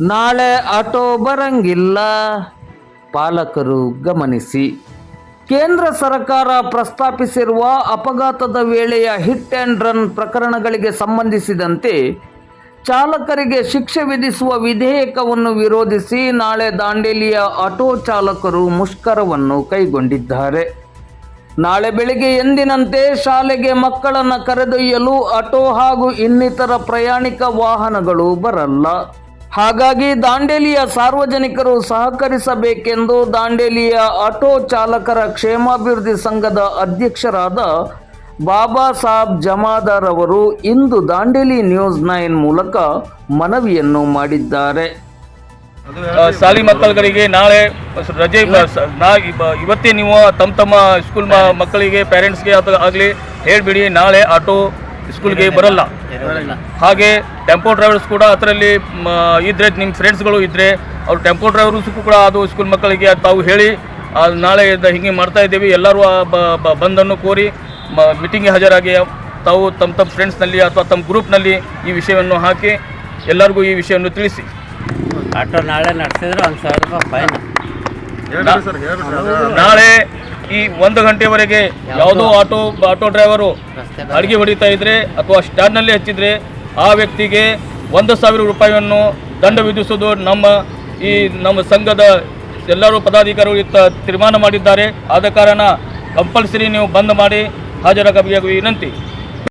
ನಾಳೆ ಆಟೋ ಬರಂಗಿಲ್ಲ. ಪಾಲಕರು ಗಮನಿಸಿ. ಕೇಂದ್ರ ಸರ್ಕಾರ ಪ್ರಸ್ತಾಪಿಸಿರುವ ಅಪಘಾತದ ವೇಳೆಯ ಹಿಟ್ ಆ್ಯಂಡ್ ರನ್ ಪ್ರಕರಣಗಳಿಗೆ ಸಂಬಂಧಿಸಿದಂತೆ ಚಾಲಕರಿಗೆ ಶಿಕ್ಷೆ ವಿಧಿಸುವ ವಿಧೇಯಕವನ್ನು ವಿರೋಧಿಸಿ ನಾಳೆ ದಾಂಡೇಲಿಯ ಆಟೋ ಚಾಲಕರು ಮುಷ್ಕರವನ್ನು ಕೈಗೊಂಡಿದ್ದಾರೆ. ನಾಳೆ ಬೆಳಿಗ್ಗೆ ಎಂದಿನಂತೆ ಶಾಲೆಗೆ ಮಕ್ಕಳನ್ನು ಕರೆದೊಯ್ಯಲು ಆಟೋ ಹಾಗೂ ಇನ್ನಿತರ ಪ್ರಯಾಣಿಕ ವಾಹನಗಳು ಬರಲ್ಲ. ಹಾಗಾಗಿ ದಾಂಡೇಲಿಯ ಸಾರ್ವಜನಿಕರು ಸಹಕರಿಸಬೇಕೆಂದು ದಾಂಡೇಲಿಯ ಆಟೋ ಚಾಲಕರ ಕ್ಷೇಮಾಭಿವೃದ್ಧಿ ಸಂಘದ ಅಧ್ಯಕ್ಷರಾದ ಬಾಬಾ ಸಾಬ್ ಜಮಾದಾರ್ ಅವರು ಇಂದು ದಾಂಡೇಲಿ ನ್ಯೂಸ್ ನೈನ್ ಮೂಲಕ ಮನವಿಯನ್ನು ಮಾಡಿದ್ದಾರೆ. ಶಾಲಿ ಮಕ್ಕಳುಗಳಿಗೆ ನಾಳೆ, ರಜೆ ಇವತ್ತೇ ನೀವು ತಮ್ಮ ತಮ್ಮ ಸ್ಕೂಲ್ ಮಕ್ಕಳಿಗೆ ಪೇರೆಂಟ್ಸ್ಗೆ ಅಥವಾ ಆಗಲಿ ಹೇಳಿಬಿಡಿ, ನಾಳೆ ಆಟೋ ಸ್ಕೂಲ್ಗೆ ಬರಲ್ಲ. ಹಾಗೆ ಟೆಂಪೋ ಡ್ರೈವರ್ಸ್ ಕೂಡ ಅದರಲ್ಲಿ ಇದ್ರೆ ನಿಮ್ಮ ಫ್ರೆಂಡ್ಸ್ಗಳು ಇದ್ದರೆ ಅವ್ರು ಟೆಂಪೋ ಡ್ರೈವರ್ಸ್ ಕೂಡ ಅದು ಸ್ಕೂಲ್ ಮಕ್ಕಳಿಗೆ ತಾವು ಹೇಳಿ ಆ, ನಾಳೆ ಇದ್ದ ಹಿಂಗೆ ಮಾಡ್ತಾ ಇದ್ದೀವಿ ಎಲ್ಲರೂ ಬಂದನ್ನು ಕೋರಿ ಮೀಟಿಂಗ್ಗೆ ಹಾಜರಾಗಿ ತಾವು ತಮ್ಮ ತಮ್ಮ ಫ್ರೆಂಡ್ಸ್ನಲ್ಲಿ ಅಥವಾ ತಮ್ಮ ಗ್ರೂಪ್ನಲ್ಲಿ ಈ ವಿಷಯವನ್ನು ಹಾಕಿ ಎಲ್ಲರಿಗೂ ಈ ವಿಷಯವನ್ನು ತಿಳಿಸಿ. ಆಟೋ ನಾಳೆ ನಡೆಸಿದ್ರೆ ಒಂದು ಸಾವಿರ ರೂಪಾಯಿ ಫೈನ್ ನಾಳೆ ಈ ಒಂದು ಗಂಟೆವರೆಗೆ ಯಾವುದೋ ಆಟೋ ಆಟೋ ಡ್ರೈವರು ಅಡುಗೆ ಹೊಡಿತಾ ಇದ್ರೆ ಅಥವಾ ಸ್ಟ್ಯಾಂಡ್ನಲ್ಲಿ ಹಚ್ಚಿದ್ರೆ ಆ ವ್ಯಕ್ತಿಗೆ ಒಂದು ಸಾವಿರ ರೂಪಾಯಿಯನ್ನು ದಂಡ ವಿಧಿಸುವುದು ನಮ್ಮ ಈ ನಮ್ಮ ಸಂಘದ ಎಲ್ಲರೂ ಪದಾಧಿಕಾರಿಗಳು ಇತ್ತ ತೀರ್ಮಾನ ಮಾಡಿದ್ದಾರೆ. ಆದ ಕಾರಣ ಕಂಪಲ್ಸರಿ ನೀವು ಬಂದ್ ಮಾಡಿ ಹಾಜರಾಗಬೇಕು ವಿನಂತಿ.